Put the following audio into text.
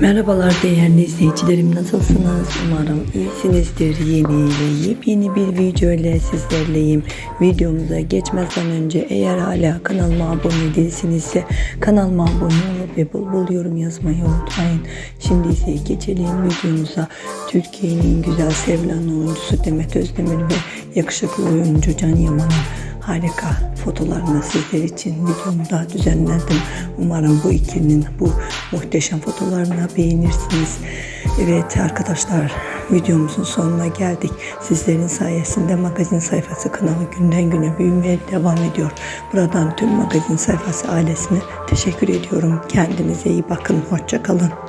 Merhabalar değerli izleyicilerim nasılsınız? Umarım iyisinizdir. Yeni ve yepyeni bir video ile sizlerleyim. Videomuza geçmezden önce eğer hala kanalıma abone değilsinizse kanalıma abone olup ve bol bol yorum yazmayı unutmayın. Şimdi ise geçelim videomuza. Türkiye'nin güzel sevilen oyuncusu Demet Özdemir ve yakışıklı oyuncu Can Yaman'ın harika fotolarını sizler için videomda düzenledim. Umarım bu ikilinin bu muhteşem fotolarını beğenirsiniz. Evet arkadaşlar videomuzun sonuna geldik. Sizlerin sayesinde magazin sayfası kanalı günden güne büyümeye devam ediyor. Buradan tüm magazin sayfası ailesine teşekkür ediyorum. Kendinize iyi bakın. Hoşçakalın.